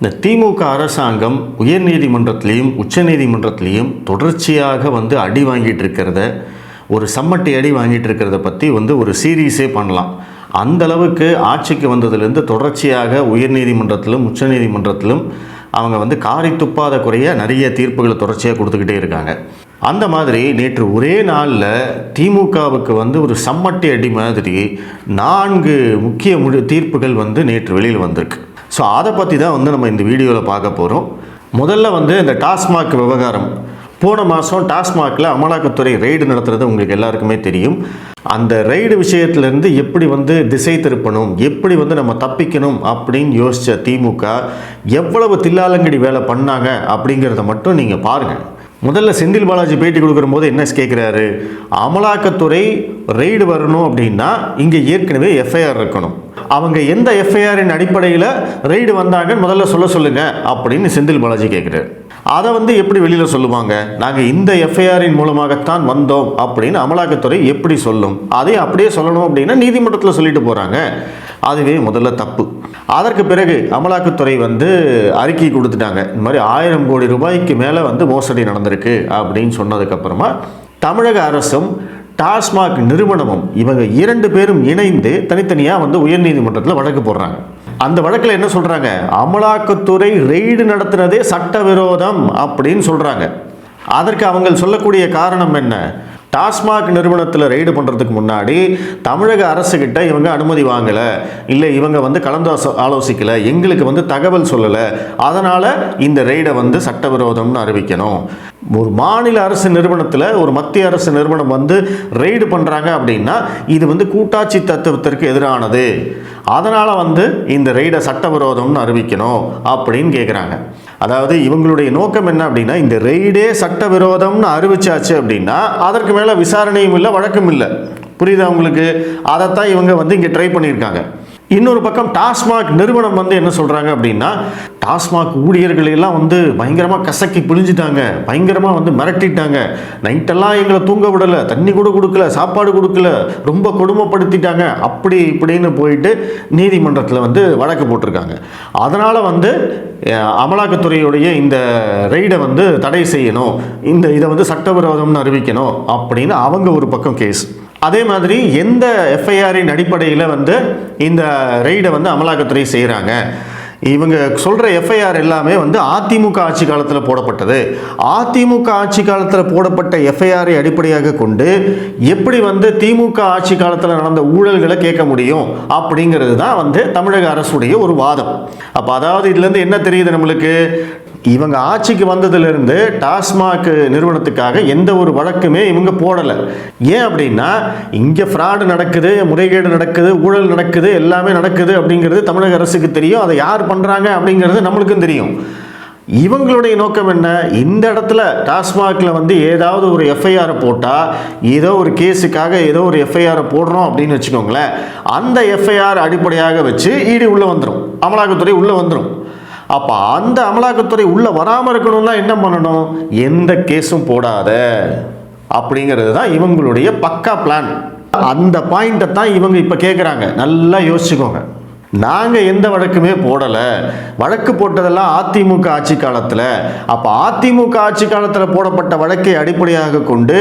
இந்த திமுக அரசாங்கம் உயர்நீதிமன்றத்திலையும் உச்சநீதிமன்றத்திலையும் தொடர்ச்சியாக வந்து அடி வாங்கிட்டு இருக்கிறத ஒரு சம்மட்டி அடி வாங்கிட்டு இருக்கிறத பற்றி வந்து ஒரு சீரீஸே பண்ணலாம். அந்த அளவுக்கு ஆட்சிக்கு வந்ததுலேருந்து தொடர்ச்சியாக உயர்நீதிமன்றத்திலும் உச்சநீதிமன்றத்திலும் அவங்க வந்து காரி துப்பாத குறைய நிறைய தீர்ப்புகளை தொடர்ச்சியாக கொடுத்துக்கிட்டே இருக்காங்க. அந்த மாதிரி நேற்று ஒரே நாளில் திமுகவுக்கு வந்து ஒரு சம்மட்டி அடி மாதிரி நான்கு முக்கிய முழு தீர்ப்புகள் வந்து நேற்று வெளியில் வந்திருக்கு. ஸோ அதை பற்றி தான் வந்து நம்ம இந்த வீடியோவில் பார்க்க போகிறோம் முதல்ல வந்து இந்த டாஸ்மாக் விவகாரம். போன மாதம் டாஸ்மாகில் அமலாக்கத்துறை ரெய்டு நடத்துறது உங்களுக்கு எல்லாருக்குமே தெரியும். அந்த ரெய்டு விஷயத்துலேருந்து எப்படி வந்து திசை திருப்பணும் எப்படி வந்து நம்ம தப்பிக்கணும் அப்படின்னு யோசித்த திமுக எவ்வளவு தில்லாலங்கடி வேலை பண்ணாங்க அப்படிங்கிறத மட்டும் நீங்கள் பாருங்கள் முதல்ல செந்தில் பாலாஜி பேட்டி கொடுக்குற போது என்ன கேட்குறாரு அமலாக்கத்துறை ரெய்டு வரணும் அப்படின்னா இங்கே ஏற்கனவே எஃப்ஐஆர் இருக்கணும். அவங்க எந்த எஃப்ஐஆரின் அடிப்படையில் ரெய்டு வந்தாங்கன்னு முதல்ல சொல்ல சொல்லுங்கள் அப்படின்னு செந்தில் பாலாஜி கேட்குறாரு அதை வந்து எப்படி வெளியில் சொல்லுவாங்க? நாங்கள் இந்த எஃப்ஐஆரின் மூலமாகத்தான் வந்தோம் அப்படின்னு அமலாக்கத்துறை எப்படி சொல்லும்? அதை அப்படியே சொல்லணும் அப்படின்னா நீதிமன்றத்தில் சொல்லிட்டு போகிறாங்க அதுவே முதல்ல தப்பு. அதற்கு பிறகு அமலாக்கத்துறை வந்து அறிக்கை கொடுத்துட்டாங்க. இந்த மாதிரி ஆயிரம் கோடி ரூபாய்க்கு மேலே வந்து மோசடி நடந்திருக்கு அப்படின்னு சொன்னதுக்கப்புறமா தமிழக அரசும் டாஸ்மாக் நிறுவனமும் இவங்க இரண்டு பேரும் இணைந்து தனித்தனியாக வந்து உயர்நீதிமன்றத்தில் வழக்கு போடுறாங்க. அந்த வழக்கில் என்ன சொல்கிறாங்க அமலாக்கத்துறை ரெய்டு நடத்துனதே சட்டவிரோதம் அப்படின்னு சொல்கிறாங்க அதற்கு அவங்க சொல்லக்கூடிய காரணம் என்ன? டாஸ்மாக் நிறுவனத்தில் ரெய்டு பண்ணுறதுக்கு முன்னாடி தமிழக அரசுக்கிட்ட இவங்க அனுமதி வாங்கலை. இல்லை இவங்க வந்து கலந்து ஆலோசிக்கலை. எங்களுக்கு வந்து தகவல் சொல்லலை. அதனால் இந்த ரெய்டை வந்து சட்டவிரோதம்னு அறிவிக்கணும். ஒரு மாநில அரசு நிறுவனத்தில் ஒரு மத்திய அரசு நிறுவனம் வந்து ரெய்டு பண்ணுறாங்க அப்படின்னா இது வந்து கூட்டாட்சி தத்துவத்திற்கு எதிரானது. அதனால் வந்து இந்த ரெய்டை சட்டவிரோதம்னு அறிவிக்கணும் அப்படின்னு கேட்குறாங்க அதாவது இவங்களுடைய நோக்கம் என்ன அப்படின்னா இந்த ரெய்டே சட்டவிரோதம்னு அறிவிச்சாச்சு அப்படின்னா அதற்கு மேலே விசாரணையும் இல்லை வழக்கும் இல்லை. புரியுதா உங்களுக்கு? அதைத்தான் இவங்க வந்து இங்கே ட்ரை பண்ணியிருக்காங்க. இன்னொரு பக்கம் டாஸ்மாக் நிறுவனம் வந்து என்ன சொல்கிறாங்க அப்படின்னா டாஸ்மாக் ஊழியர்களையெல்லாம் வந்து பயங்கரமாக கசக்கி பிழிஞ்சிட்டாங்க பயங்கரமாக வந்து மிரட்டிட்டாங்க. நைட்டெல்லாம் எங்களை தூங்க விடலை தண்ணி கூட கொடுக்கல சாப்பாடு கொடுக்கல ரொம்ப கொடுமைப்படுத்திட்டாங்க. அப்படி இப்படின்னு போயிட்டு நீதிமன்றத்தில் வந்து வழக்கு போட்டிருக்காங்க. அதனால் வந்து அமலாக்கத்துறையுடைய இந்த ரெய்டை வந்து தடை செய்யணும் இந்த இதை வந்து சட்டவிரோதம்னு அறிவிக்கணும் அப்படின்னு அவங்க ஒரு பக்கம் கேஸ் அதே மாதிரி எந்த எஃப்ஐஆரின் அடிப்படையில் வந்து இந்த ரெய்டை வந்து அமலாக்கத்துறை செய்கிறாங்க இவங்க சொல்கிற எஃப்ஐஆர் எல்லாமே வந்து அதிமுக ஆட்சி காலத்தில் போடப்பட்டது. அதிமுக ஆட்சி காலத்தில் போடப்பட்ட எஃப்ஐஆரை அடிப்படையாக கொண்டு எப்படி வந்து திமுக ஆட்சி காலத்தில் நடந்த ஊழல்களை கேட்க முடியும்? அப்படிங்கிறது தான் வந்து தமிழக அரசுடைய ஒரு வாதம். அப்போ அதாவது இதுலேருந்து என்ன தெரியுது நம்மளுக்கு? இவங்க ஆட்சிக்கு வந்ததுலேருந்து டாஸ்மாக் நிறுவனத்துக்காக எந்த ஒரு வழக்குமே இவங்க போடலை. ஏன் அப்படின்னா இங்கே ஃப்ராடு நடக்குது முறைகேடு நடக்குது ஊழல் நடக்குது எல்லாமே நடக்குது அப்படிங்கிறது தமிழக அரசுக்கு தெரியும். அதை யார் பண்ணுறாங்க அப்படிங்கிறது நம்மளுக்கும் தெரியும். இவங்களுடைய நோக்கம் என்ன? இந்த இடத்துல டாஸ்மாகில் வந்து ஏதாவது ஒரு எஃப்ஐஆரை போட்டால் ஏதோ ஒரு கேஸுக்காக ஏதோ ஒரு எஃப்ஐஆரை போடுறோம் அப்படின்னு வச்சுக்கோங்களேன். அந்த எஃப்ஐஆர் அடிப்படையாக வச்சு இடி உள்ளே வந்துடும் அமலாக்கத்துறை உள்ளே வந்துடும் அப்போ அந்த அமலாக்கத்துறை உள்ளே வராமல் இருக்கணும்னா என்ன பண்ணணும்? எந்த கேஸும் போடாத. அப்படிங்கிறது தான் இவங்களுடைய பக்கா பிளான் அந்த பாயிண்ட்டை தான் இவங்க இப்போ கேட்குறாங்க நல்லா யோசிச்சுக்கோங்க. நாங்கள் எந்த வழக்குமே போடலை. வழக்கு போட்டதெல்லாம் அதிமுக ஆட்சி காலத்தில். அப்போ அதிமுக ஆட்சி காலத்தில் போடப்பட்ட வழக்கை அடிப்படையாக கொண்டு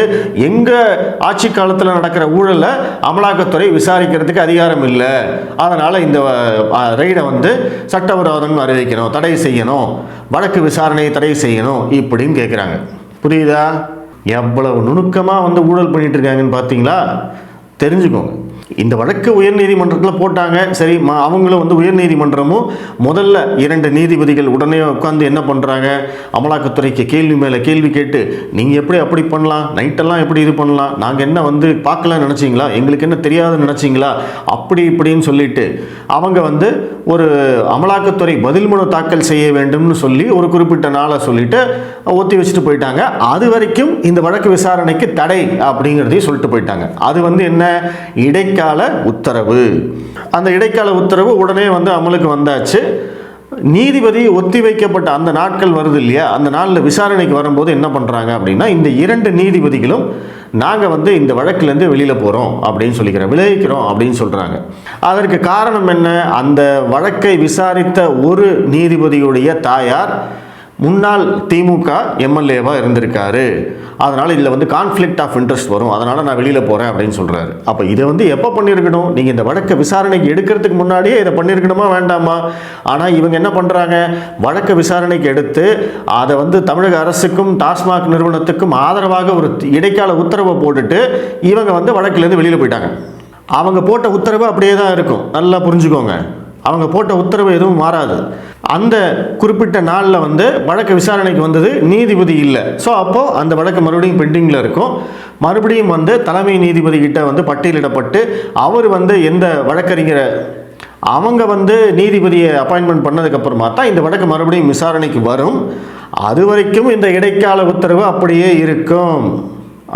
எங்கள் ஆட்சி காலத்தில் நடக்கிற ஊழலை அமலாக்கத்துறை விசாரிக்கிறதுக்கு அதிகாரம் இல்லை. அதனால் இந்த ரெய்டை வந்து சட்டவிரோதம் அறிவிக்கணும் தடை செய்யணும் வழக்கு விசாரணையை தடை செய்யணும் இப்படின்னு கேட்குறாங்க புரியுதா? எவ்வளவு நுணுக்கமாக வந்து ஊழல் பண்ணிகிட்டு இருக்காங்கன்னு பார்த்தீங்களா தெரிஞ்சுக்கோங்க. இந்த வழக்கு உயர்நீதிமன்றத்தில் போட்டாங்க. சரி அவங்களும் வந்து உயர்நீதிமன்றமும் முதல்ல இரண்டு நீதிபதிகள் உடனே உட்காந்து என்ன பண்ணுறாங்க அமலாக்கத்துறைக்கு கேள்வி மேலே கேள்வி கேட்டு நீங்கள் எப்படி அப்படி பண்ணலாம்? நைட்டெல்லாம் எப்படி இது பண்ணலாம்? நாங்கள் என்ன வந்து பார்க்கலாம் நினச்சிங்களா? எங்களுக்கு என்ன தெரியாதுன்னு நினச்சிங்களா? அப்படி இப்படின்னு சொல்லிட்டு அவங்க வந்து ஒரு அமலாக்கத்துறை பதில் மனு தாக்கல் செய்ய வேண்டும்னு சொல்லி ஒரு குறிப்பிட்ட நாளை சொல்லிட்டு ஒத்தி வச்சுட்டு போயிட்டாங்க. அது வரைக்கும் இந்த வழக்கு விசாரணைக்கு தடை அப்படிங்கிறதையும் சொல்லிட்டு போயிட்டாங்க. அது வந்து என்ன? இடைக்கால உத்தரவு. அந்த இடைக்கால உத்தரவு உடனே வந்து அமலுக்கு வந்தாச்சு. நீதிபதி ஒத்தி வைக்கப்பட்ட அந்த நாட்கள் வருது இல்லையா? அந்த நாளில் விசாரணைக்கு வரும்போது என்ன பண்ணுறாங்க அப்படின்னா இந்த இரண்டு நீதிபதிகளும் நாங்கள் வந்து இந்த வழக்கிலேருந்து வெளியில் போகிறோம் அப்படின்னு சொல்லிக்கிறோம். விளைவிக்கிறோம் அப்படின்னு சொல்கிறாங்க அதற்கு காரணம் என்ன? அந்த வழக்கை விசாரித்த ஒரு நீதிபதியுடைய தாயார் முன்னாள் திமுக எம்எல்ஏவாக இருந்திருக்காரு. அதனால் இதில் வந்து கான்ஃப்ளிக்ட் ஆஃப் இன்ட்ரெஸ்ட் வரும். அதனால் நான் வெளியில் போகிறேன் அப்படின்னு சொல்கிறாரு அப்போ இதை வந்து எப்போ பண்ணியிருக்கணும்? நீங்கள் இந்த வழக்கை விசாரணைக்கு எடுக்கிறதுக்கு முன்னாடியே இதை பண்ணியிருக்கணுமா வேண்டாமா? ஆனால் இவங்க என்ன பண்ணுறாங்க வழக்கை விசாரணைக்கு எடுத்து அதை வந்து தமிழக அரசுக்கும் டாஸ்மாக் நிறுவனத்துக்கும் ஆதரவாக ஒரு இடைக்கால உத்தரவை போட்டுட்டு இவங்க வந்து வழக்கிலேருந்து வெளியில் போயிட்டாங்க. அவங்க போட்ட உத்தரவு அப்படியே தான் இருக்கும். நல்லா புரிஞ்சுக்கோங்க. அவங்க போட்ட உத்தரவு எதுவும் மாறாது. அந்த குறிப்பிட்ட நாளில் வந்து வழக்கு விசாரணைக்கு வந்தது நீதிபதி இல்லை. ஸோ அப்போது அந்த வழக்கு மறுபடியும் பெண்டிங்கில் இருக்கும். மறுபடியும் வந்து தலைமை நீதிபதி கிட்ட வந்து பட்டியலிடப்பட்டு அவர் வந்து எந்த வழக்கறிஞரை அவங்க வந்து நீதிபதியை அப்பாயின்மெண்ட் பண்ணதுக்கப்புறமா தான் இந்த வழக்கு மறுபடியும் விசாரணைக்கு வரும். அது வரைக்கும் இந்த இடைக்கால உத்தரவு அப்படியே இருக்கும்.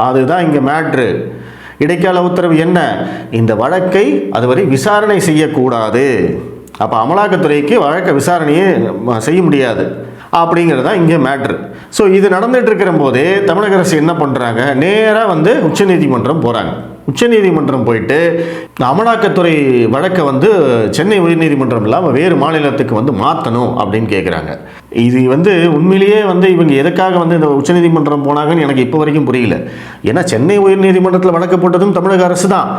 அதுதான் இங்கே மேட்ரு இடைக்கால உத்தரவு என்ன? இந்த வழக்கை அதுவரை விசாரணை செய்யக்கூடாது. அப்போ அமலாக்கத்துறைக்கு வழக்க விசாரணையே செய்ய முடியாது. அப்படிங்கிறது தான் இங்கே மேட்ரு ஸோ இது நடந்துகிட்டு இருக்கிற போதே தமிழக அரசு என்ன பண்ணுறாங்க நேராக வந்து உச்சநீதிமன்றம் போகிறாங்க உச்சநீதிமன்றம் போயிட்டு அமலாக்கத்துறை வழக்கை வந்து சென்னை உயர்நீதிமன்றம் இல்லாமல் வேறு மாநிலத்துக்கு வந்து மாற்றணும் அப்படின்னு கேட்குறாங்க இது வந்து உண்மையிலேயே வந்து இவங்க எதுக்காக வந்து இந்த உச்சநீதிமன்றம் போனாங்கன்னு எனக்கு இப்போ வரைக்கும் புரியல. ஏன்னா சென்னை உயர்நீதிமன்றத்தில் வழக்கு போட்டதும் தமிழக அரசு தான்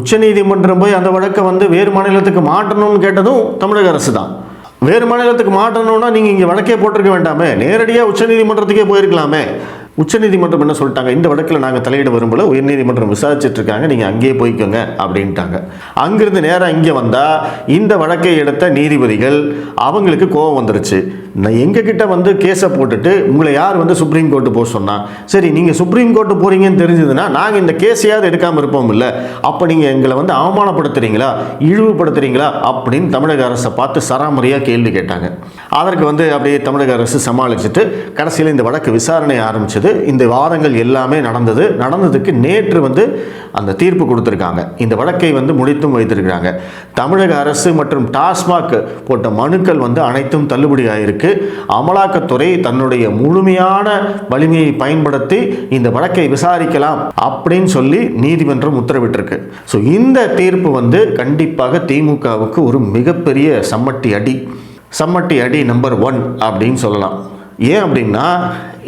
உச்சநீதிமன்றம் போய் அந்த வழக்கை வந்து வேறு மாநிலத்துக்கு மாற்றணும்னு கேட்டதும் தமிழக அரசு தான் வேறு மாநிலத்துக்கு மாற்றணும்னா நீங்கள் இங்கே வழக்கே போட்டிருக்க வேண்டாமே. நேரடியாக உச்சநீதிமன்றத்துக்கே போயிருக்கலாமே. உச்சநீதிமன்றம் என்ன சொல்லிட்டாங்க? இந்த வழக்கில் நாங்கள் தலையிட விரும்பல உயர்நீதிமன்றம் விசாரிச்சுட்டு இருக்காங்க நீங்கள் அங்கேயே போய்க்கோங்க அப்படின்ட்டாங்க. அங்கிருந்து நேராக இங்கே வந்தால் இந்த வழக்கை எடுத்த நீதிபதிகள் அவங்களுக்கு கோபம் வந்துருச்சு. நான் எங்ககிட்ட வந்து கேஸை போட்டுட்டு உங்களை யார் வந்து சுப்ரீம் கோர்ட்டு போக சொன்னால் சரி நீங்கள் சுப்ரீம் கோர்ட்டு போகிறீங்கன்னு தெரிஞ்சதுன்னா நாங்கள் இந்த கேஸையாவது எடுக்காமல் இருப்போம் இல்லை அப்போ நீங்கள் எங்களை வந்து அவமானப்படுத்துறீங்களா இழிவுபடுத்துறீங்களா அப்படின்னு தமிழக அரசை பார்த்து சராமரியாக கேள்வி கேட்டாங்க. அதற்கு வந்து அப்படியே தமிழக அரசு சமாளிச்சுட்டு கடைசியில் இந்த வழக்கு விசாரணை ஆரம்பிச்சது. இந்த வாதங்கள் எல்லாமே நடந்தது. நடந்ததுக்கு நேற்று வந்து அந்த தீர்ப்பு கொடுத்துருக்காங்க. இந்த வழக்கை வந்து முடித்தும் வைத்திருக்கிறாங்க. தமிழக அரசு மற்றும் டாஸ்மாக் போட்ட மனுக்கள் வந்து அனைத்தும் தள்ளுபடி ஆயிருக்கு. அமலாக்கத்துறை தன்னுடைய முழுமையான வலிமையை பயன்படுத்தி இந்த வழக்கை விசாரிக்கலாம் அப்படின்னு சொல்லி நீதிமன்றம் உத்தரவிட்டிருக்கு. ஸோ இந்த தீர்ப்பு வந்து கண்டிப்பாக திமுகவுக்கு ஒரு மிகப்பெரிய சம்மட்டி அடி. சம்மட்டி அடி நம்பர் ஒன் அப்படின்னு சொல்லலாம். ஏன் அப்படின்னா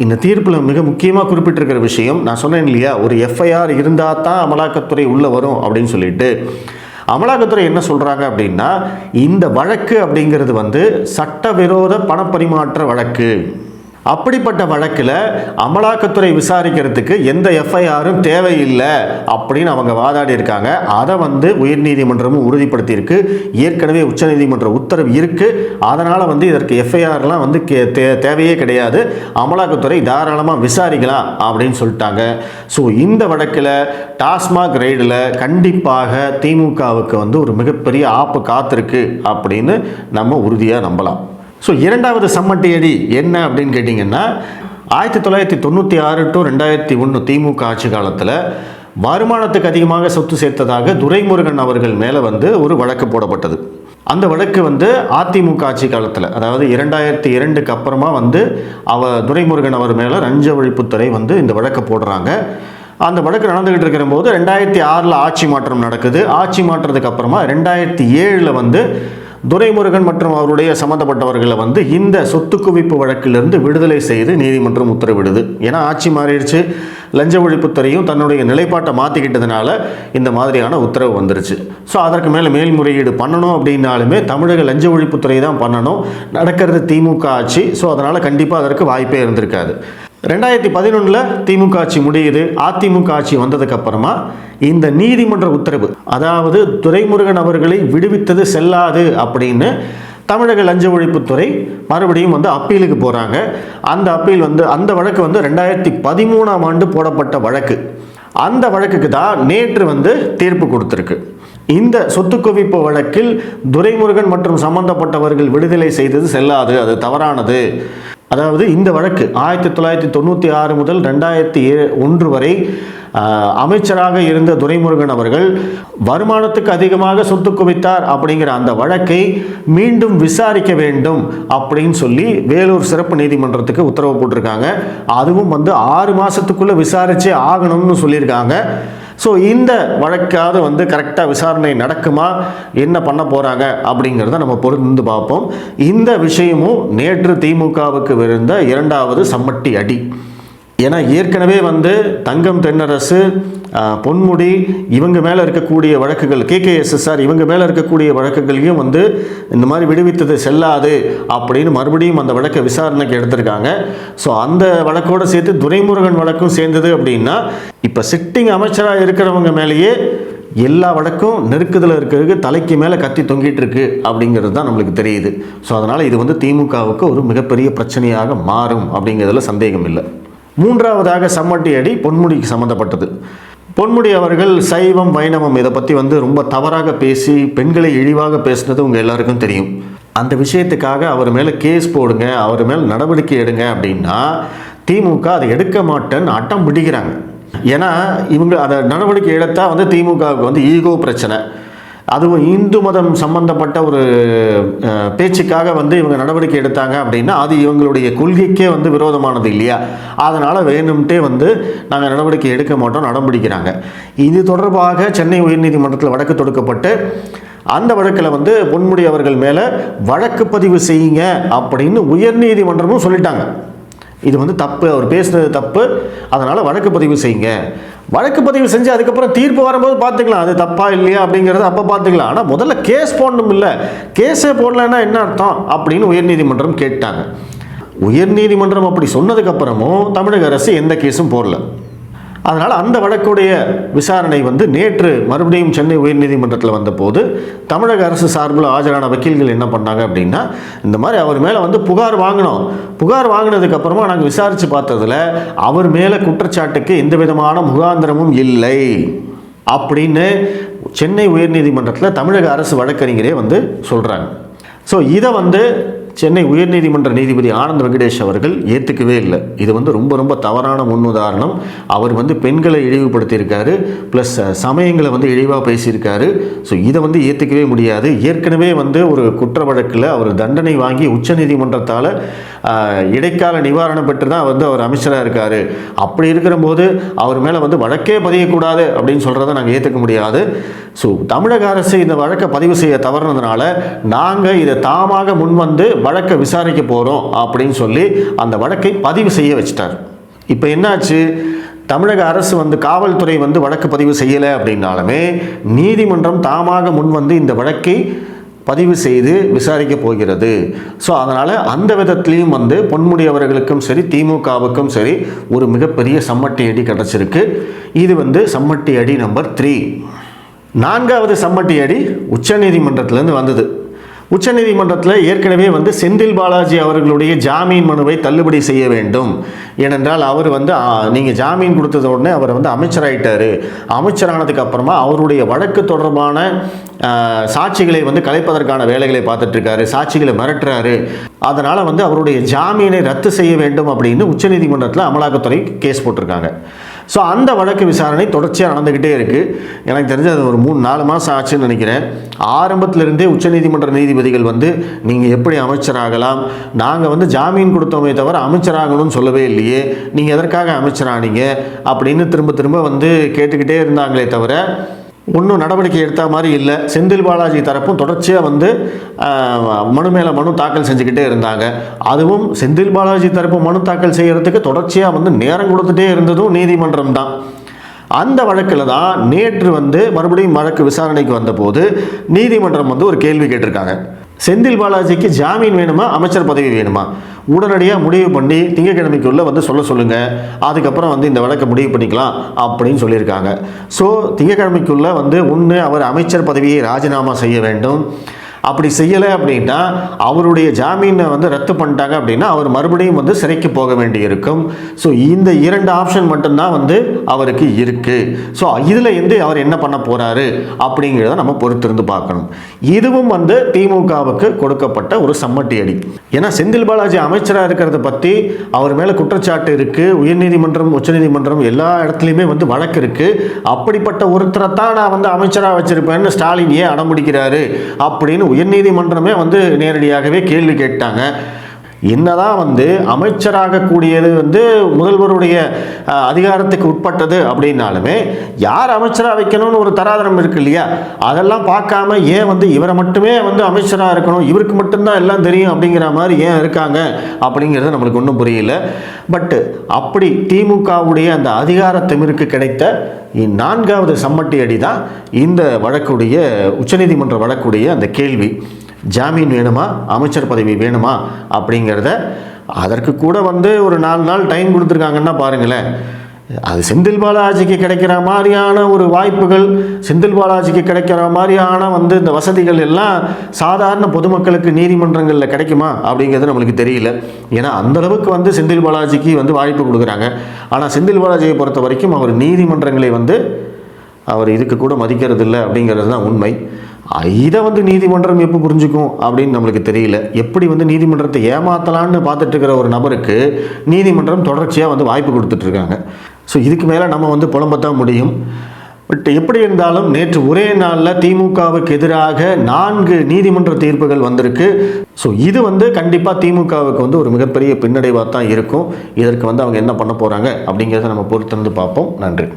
இந்த தீர்ப்பில் மிக முக்கியமாக குறிப்பிட்டிருக்கிற விஷயம் நான் சொன்னேன் இல்லையா? ஒரு எஃப்ஐஆர் இருந்தால் தான் அமலாக்கத்துறை உள்ளே வரும் அப்படின்னு சொல்லிட்டு. அமலாக்கத்துறை என்ன சொல்கிறாங்க அப்படின்னா இந்த வழக்கு அப்படிங்கிறது வந்து சட்டவிரோத பணப்பரிமாற்ற வழக்கு. அப்படிப்பட்ட வழக்கில் அமலாக்கத்துறை விசாரிக்கிறதுக்கு எந்த எஃப்ஐஆரும் தேவையில்லை அப்படின்னு அவங்க வாதாடி இருக்காங்க அதை வந்து உயர்நீதிமன்றமும் உறுதிப்படுத்தியிருக்கு. ஏற்கனவே உச்சநீதிமன்ற உத்தரவு இருக்குது அதனால் வந்து இதற்கு எஃப்ஐஆர்லாம் வந்து கே- தே- தேவையே கிடையாது. அமலாக்கத்துறை தாராளமாக விசாரிக்கலாம் அப்படின்னு சொல்லிட்டாங்க. ஸோ இந்த வழக்கில் டாஸ்மாக் ரெய்டில் கண்டிப்பாக திமுகவுக்கு வந்து ஒரு மிகப்பெரிய ஆப்பு காத்திருக்கு அப்படின்னு நம்ம உறுதியாக நம்பலாம். ஸோ இரண்டாவது சம்மட்டி அடி என்ன அப்படின்னு கேட்டிங்கன்னா ஆயிரத்தி தொள்ளாயிரத்தி தொண்ணூற்றி ஆறு டு ரெண்டாயிரத்தி ஒன்று திமுக ஆட்சி காலத்தில் வருமானத்துக்கு அதிகமாக சொத்து சேர்த்ததாக துரைமுருகன் அவர்கள் மேலே வந்து ஒரு வழக்கு போடப்பட்டது. அந்த வழக்கு வந்து அதிமுக ஆட்சி காலத்தில் அதாவது இரண்டாயிரத்தி இரண்டுக்கு அப்புறமா வந்து அவ துரைமுருகன் அவர் மேலே லஞ்ச ஒழிப்புத்துறை வந்து இந்த வழக்கை போடுறாங்க. அந்த வழக்கு நடந்துகிட்டு இருக்கிற போது ரெண்டாயிரத்தி ஆறில் ஆட்சி மாற்றம் நடக்குது. ஆட்சி மாற்றத்துக்கு அப்புறமா ரெண்டாயிரத்தி ஏழில் வந்து துரைமுருகன் மற்றும் அவருடைய சம்மந்தப்பட்டவர்களை வந்து இந்த சொத்து குவிப்பு வழக்கிலிருந்து விடுதலை செய்து நீதிமன்றம் உத்தரவிடுது. ஏன்னா ஆட்சி மாறிடுச்சு. லஞ்ச ஒழிப்புத்துறையும் தன்னுடைய நிலைப்பாட்டை மாற்றிக்கிட்டதுனால இந்த மாதிரியான உத்தரவு வந்துருச்சு. ஸோ அதற்கு மேலே மேல்முறையீடு பண்ணணும் அப்படின்னாலுமே தமிழக லஞ்ச ஒழிப்புத்துறை தான் பண்ணணும். நடக்கிறது திமுக ஆட்சி. ஸோ அதனால் கண்டிப்பாக அதற்கு வாய்ப்பே இருந்திருக்காது. ரெண்டாயிரத்தி பதினொன்றில் திமுக ஆட்சி முடியுது. அதிமுக ஆட்சி வந்ததுக்கு அப்புறமா இந்த நீதிமன்ற உத்தரவு அதாவது துரைமுருகன் அவர்களை விடுவித்தது செல்லாது அப்படின்னு தமிழக லஞ்ச ஒழிப்புத்துறை மறுபடியும் வந்து அப்பீலுக்கு போகிறாங்க அந்த அப்பீல் வந்து அந்த வழக்கு வந்து ரெண்டாயிரத்தி பதிமூணாம் ஆண்டு போடப்பட்ட வழக்கு. அந்த வழக்குக்கு தான் நேற்று வந்து தீர்ப்பு கொடுத்துருக்கு. இந்த சொத்து குவிப்பு வழக்கில் துரைமுருகன் மற்றும் சம்பந்தப்பட்டவர்கள் விடுதலை செய்தது செல்லாது அது தவறானது. அதாவது இந்த வழக்கு ஆயிரத்தி தொள்ளாயிரத்தி தொண்ணூற்றி ஆறு முதல் ரெண்டாயிரத்தி ஏ ஒன்று வரை அமைச்சராக இருந்த துரைமுருகன் அவர்கள் வருமானத்துக்கு அதிகமாக சொத்து குவித்தார் அப்படிங்கிற அந்த வழக்கை மீண்டும் விசாரிக்க வேண்டும் அப்படின்னு சொல்லி வேலூர் சிறப்பு நீதிமன்றத்துக்கு உத்தரவு போட்டிருக்காங்க. அதுவும் வந்து ஆறு மாதத்துக்குள்ளே விசாரிச்சே ஆகணும்னு சொல்லியிருக்காங்க. ஸோ இந்த வழக்காவது வந்து கரெக்டாக விசாரணை நடக்குமா? என்ன பண்ண போகிறாங்க அப்படிங்கிறத நம்ம பொருந்து பார்ப்போம். இந்த விஷயமும் நேற்று திமுகவுக்கு விழுந்த இரண்டாவது சம்மட்டி அடி. ஏன்னா ஏற்கனவே வந்து தங்கம் தென்னரசு பொன்முடி இவங்க மேலே இருக்கக்கூடிய வழக்குகள் கேகேஎஸ்எஸ்ஆர் இவங்க மேலே இருக்கக்கூடிய வழக்குகளையும் வந்து இந்த மாதிரி விடுவித்தது செல்லாது அப்படின்னு மறுபடியும் அந்த வழக்கை விசாரணைக்கு எடுத்திருக்காங்க. ஸோ அந்த வழக்கோடு சேர்த்து துரைமுருகன் வழக்கும் சேர்ந்தது அப்படின்னா இப்போ சிட்டிங் அமைச்சராக இருக்கிறவங்க மேலேயே எல்லா வழக்கும் நெருக்குதல் இருக்கிறதுக்கு தலைக்கு மேலே கத்தி தொங்கிட்டு இருக்கு அப்படிங்கிறது தான் நம்மளுக்கு தெரியுது. ஸோ அதனால் இது வந்து திமுகவுக்கு ஒரு மிகப்பெரிய பிரச்சனையாக மாறும் அப்படிங்கிறதுல சந்தேகம் இல்லை மூன்றாவதாக சம்மட்டி அடி பொன்முடிக்கு சம்மந்தப்பட்டது பொன்முடி அவர்கள் சைவம் வைணவம் இதை பற்றி வந்து ரொம்ப தவறாக பேசி பெண்களை இழிவாக பேசுனது உங்கள் எல்லாருக்கும் தெரியும். அந்த விஷயத்துக்காக அவர் மேலே கேஸ் போடுங்க அவர் மேலே நடவடிக்கை எடுங்க அப்படின்னா திமுக அதை எடுக்க மாட்டேன்னு அட்டம் பிடிக்கிறாங்க. ஏன்னா இவங்க அதை நடவடிக்கை எடுத்தால் வந்து திமுகவுக்கு வந்து ஈகோ பிரச்சனை. அதுவும் இந்து மதம் சம்பந்தப்பட்ட ஒரு பேச்சுக்காக வந்து இவங்க நடவடிக்கை எடுத்தாங்க அப்படின்னா அது இவங்களுடைய கொள்கைக்கே வந்து விரோதமானது இல்லையா? அதனால் வேணும்ட்டே வந்து நாங்கள் நடவடிக்கை எடுக்க மாட்டோம் நடம்பிடிக்கிறாங்க. இது தொடர்பாக சென்னை உயர்நீதிமன்றத்தில் வழக்கு தொடுக்கப்பட்டு அந்த வழக்கில் வந்து பொன்முடி அவர்கள் மேலே வழக்கு பதிவு செய்யுங்க அப்படின்னு உயர்நீதிமன்றமும் சொல்லிட்டாங்க. இது வந்து தப்பு அவர் பேசுனது தப்பு அதனால் வழக்கு பதிவு செய்யுங்க. வழக்கு பதிவு செஞ்சு அதுக்கப்புறம் தீர்ப்பு வரும்போது பார்த்துக்கலாம். அது தப்பா இல்லையா அப்படிங்கிறத அப்போ பார்த்துக்கலாம். ஆனால் முதல்ல கேஸ் போடணும் இல்லை. கேஸே போடலன்னா என்ன அர்த்தம்? அப்படின்னு உயர்நீதிமன்றம் கேட்டாங்க. உயர்நீதிமன்றம் அப்படி சொன்னதுக்கப்புறமும் தமிழக அரசு எந்த கேஸும் போடல. அதனால் அந்த வழக்குடைய விசாரணை வந்து நேற்று மறுபடியும் சென்னை உயர்நீதிமன்றத்தில் வந்தபோது தமிழக அரசு சார்பில் ஆஜரான வக்கீல்கள் என்ன பண்ணாங்க அப்படின்னா இந்த மாதிரி அவர் மேலே வந்து புகார் வாங்கினோம். புகார் வாங்கினதுக்கப்புறமா நாங்கள் விசாரித்து பார்த்ததுல அவர் மேலே குற்றச்சாட்டுக்கு எந்த விதமான முகாந்திரமும் இல்லை அப்படின்னு சென்னை உயர்நீதிமன்றத்தில் தமிழக அரசு வழக்கறிஞரே வந்து சொல்கிறாங்க ஸோ இதை வந்து சென்னை உயர்நீதிமன்ற நீதிபதி ஆனந்த் வெங்கடேஷ் அவர்கள் ஏற்றுக்கவே இல்லை. இது வந்து ரொம்ப ரொம்ப தவறான முன்னுதாரணம். அவர் வந்து பெண்களை இழிவுபடுத்தியிருக்காரு ப்ளஸ் சமயங்களை வந்து இழிவாக பேசியிருக்காரு. ஸோ இதை வந்து ஏற்றுக்கவே முடியாது. ஏற்கனவே வந்து ஒரு குற்ற வழக்கில் அவர் தண்டனை வாங்கி உச்சநீதிமன்றத்தால் இடைக்கால நிவாரணம் பெற்று தான் வந்து அவர் அமைச்சராக இருக்கார். அப்படி இருக்கிறபோது அவர் மேலே வந்து வழக்கே பதியக்கூடாது அப்படின்னு சொல்கிறத நாங்கள் ஏற்றுக்க முடியாது. ஸோ தமிழக அரசு இந்த வழக்கை பதிவு செய்ய தவறுனதுனால நாங்கள் இதை தாமாக முன்வந்து வழக்கை விசாரிக்க போகிறோம் அப்படின்னு சொல்லி அந்த வழக்கை பதிவு செய்ய வச்சிட்டார். இப்போ என்னாச்சு? தமிழக அரசு வந்து காவல்துறை வந்து வழக்கு பதிவு செய்யலை அப்படின்னாலுமே நீதிமன்றம் தாமாக முன்வந்து இந்த வழக்கை பதிவு செய்து விசாரிக்க போகிறது. ஸோ அதனால் அந்த விதத்துலேயும் வந்து பொன்முடி அவர்களுக்கும் சரி திமுகவுக்கும் சரி ஒரு மிகப்பெரிய சம்மட்டி அடி கிடச்சிருக்கு. இது வந்து சம்மட்டி அடி நம்பர் த்ரீ. நான்காவது சம்மட்டி அடி உச்சநீதிமன்றத்திலேருந்து வந்தது. உச்சநீதிமன்றத்தில் ஏற்கனவே வந்து செந்தில் பாலாஜி அவர்களுடைய ஜாமீன் மனுவை தள்ளுபடி செய்ய வேண்டும். ஏனென்றால் அவர் வந்து நீங்கள் ஜாமீன் கொடுத்தது உடனே அவர் வந்து அமைச்சராயிட்டார். அமைச்சரானதுக்கு அப்புறமா அவருடைய வழக்கு தொடர்பான சாட்சிகளை வந்து கலைப்பதற்கான வேலைகளை பார்த்துட்ருக்காரு. சாட்சிகளை மிரட்டுறாரு. அதனால் வந்து அவருடைய ஜாமீனை ரத்து செய்ய வேண்டும் அப்படின்னு உச்சநீதிமன்றத்தில் அமலாக்கத்துறை கேஸ் போட்டிருக்காங்க. ஸோ அந்த வழக்கு விசாரணை தொடர்ச்சியாக நடந்துக்கிட்டே இருக்குது எனக்கு தெரிஞ்சு அது ஒரு மூணு நாலு மாதம் ஆச்சுன்னு நினைக்கிறேன். ஆரம்பத்திலிருந்தே உச்சநீதிமன்ற நீதிபதிகள் வந்து நீங்கள் எப்படி அமைச்சராகலாம்? நாங்கள் வந்து ஜாமீன் கொடுத்தோமே தவிர அமைச்சராகணும்னு சொல்லவே இல்லையே. நீங்கள் எதற்காக அமைச்சரானீங்க? அப்படின்னு திரும்ப திரும்ப வந்து கேட்டுக்கிட்டே இருந்தாங்களே தவிர ஒன்றும் நடவடிக்கை எடுத்த மாதிரி இல்லை. செந்தில் பாலாஜி தரப்பும் தொடர்ச்சியாக வந்து மனு மேலே மனு தாக்கல் செஞ்சுக்கிட்டே இருந்தாங்க. அதுவும் செந்தில் பாலாஜி தரப்பு மனு தாக்கல் செய்கிறதுக்கு தொடர்ச்சியாக வந்து நேரம் கொடுத்துட்டே இருந்ததும் நீதிமன்றம் தான். அந்த வழக்கில் தான் நேற்று வந்து மறுபடியும் வழக்கு விசாரணைக்கு வந்தபோது நீதிமன்றம் வந்து ஒரு கேள்வி கேட்டிருக்காங்க. செந்தில் பாலாஜிக்கு ஜாமீன் வேணுமா? அமைச்சர் பதவி வேணுமா? உடனடியாக முடிவு பண்ணி திங்கட்கிழமைக்குள்ளே வந்து சொல்ல சொல்லுங்கள் அதுக்கப்புறம் வந்து இந்த வழக்கை முடிவு பண்ணிக்கலாம் அப்படின்னு சொல்லியிருக்காங்க. ஸோ திங்கக்கிழமைக்குள்ளே வந்து ஒன்று அவர் அமைச்சர் பதவியை ராஜினாமா செய்ய வேண்டும். அப்படி செய்யலை அப்படின்னா அவருடைய ஜாமீனை வந்து ரத்து பண்ணிட்டாங்க அப்படின்னா அவர் மறுபடியும் வந்து சிறைக்கு போக வேண்டியிருக்கும். ஸோ இந்த இரண்டு ஆப்ஷன் மட்டும்தான் வந்து அவருக்கு இருக்குது ஸோ இதில் இருந்து அவர் என்ன பண்ண போகிறாரு அப்படிங்கிறத நம்ம பொறுத்திருந்து பார்க்கணும். இதுவும் வந்து திமுகவுக்கு கொடுக்கப்பட்ட ஒரு சம்மட்டி அடி. ஏன்னா செந்தில் பாலாஜி அமைச்சராக இருக்கிறத பற்றி அவர் மேலே குற்றச்சாட்டு இருக்குது உயர்நீதிமன்றம் உச்சநீதிமன்றம் எல்லா இடத்துலையுமே வந்து வழக்கு இருக்குது அப்படிப்பட்ட ஒருத்தரை தான் நான் வந்து அமைச்சராக வச்சுருப்பேன்னு ஸ்டாலின் ஏன் அடம்பிடிக்கிறாரு அப்படின்னு உயர்நீதிமன்றமே வந்து நேரடியாகவே கேள்வி கேட்டாங்க. என்னதான் வந்து அமைச்சராக கூடியது வந்து முதல்வருடைய அதிகாரத்துக்கு உட்பட்டது அப்படின்னாலுமே யார் அமைச்சராக வைக்கணும்னு ஒரு தராதரம் இருக்கு இல்லையா? அதெல்லாம் பார்க்காம ஏன் வந்து இவரை மட்டுமே வந்து அமைச்சராக இருக்கணும்? இவருக்கு மட்டும்தான் எல்லாம் தெரியும் அப்படிங்கிற மாதிரி ஏன் இருக்காங்க? அப்படிங்கிறது நம்மளுக்கு ஒன்றும் புரியல. பட்டு அப்படி திமுகவுடைய அந்த அதிகார திமிருக்கு கிடைத்த நான்காவது சம்மட்டி அடி தான் இந்த வழக்குடைய உச்சநீதிமன்ற வழக்குடைய அந்த கேள்வி. ஜாமீன் வேணுமா? அமைச்சர் பதவி வேணுமா? அப்படிங்கிறத அதற்கு கூட வந்து ஒரு நாலு நாள் டைம் கொடுத்துருக்காங்கன்னா பாருங்களேன். அது செந்தில் பாலாஜிக்கு கிடைக்கிற மாதிரியான ஒரு வாய்ப்புகள் செந்தில் பாலாஜிக்கு கிடைக்கிற மாதிரியான வந்து இந்த வசதிகள் எல்லாம் சாதாரண பொதுமக்களுக்கு நீதிமன்றங்களில் கிடைக்குமா? அப்படிங்கிறது நம்மளுக்கு தெரியல. ஏன்னா அந்த அளவுக்கு வந்து செந்தில் பாலாஜிக்கு வந்து வாய்ப்பு கொடுக்குறாங்க. ஆனால் செந்தில் பாலாஜியை பொறுத்த வரைக்கும் அவர் நீதிமன்றங்களை வந்து அவர் இதுக்கு கூட மதிக்கிறது இல்லை அப்படிங்கிறது தான் உண்மை. இதை வந்து நீதிமன்றம் எப்போ புரிஞ்சுக்கும் அப்படின்னு நம்மளுக்கு தெரியல. எப்படி வந்து நீதிமன்றத்தை ஏமாத்தலான்னு பார்த்துட்டு இருக்கிற ஒரு நபருக்கு நீதிமன்றம் தொடர்ச்சியாக வந்து வாய்ப்பு கொடுத்துட்டு இருக்காங்க ஸோ இதுக்கு மேலே நம்ம வந்து புலம்பத்தான் முடியும். பட் எப்படி இருந்தாலும் நேற்று ஒரே நாளில் திமுகவுக்கு எதிராக நான்கு நீதிமன்ற தீர்ப்புகள் வந்திருக்கு. ஸோ இது வந்து கண்டிப்பாக திமுகவுக்கு வந்து ஒரு மிகப்பெரிய பின்னடைவாக தான் இருக்கும். இதற்கு வந்து அவங்க என்ன பண்ண போகிறாங்க அப்படிங்கிறத நம்ம பொறுத்திருந்து பார்ப்போம். நன்றி.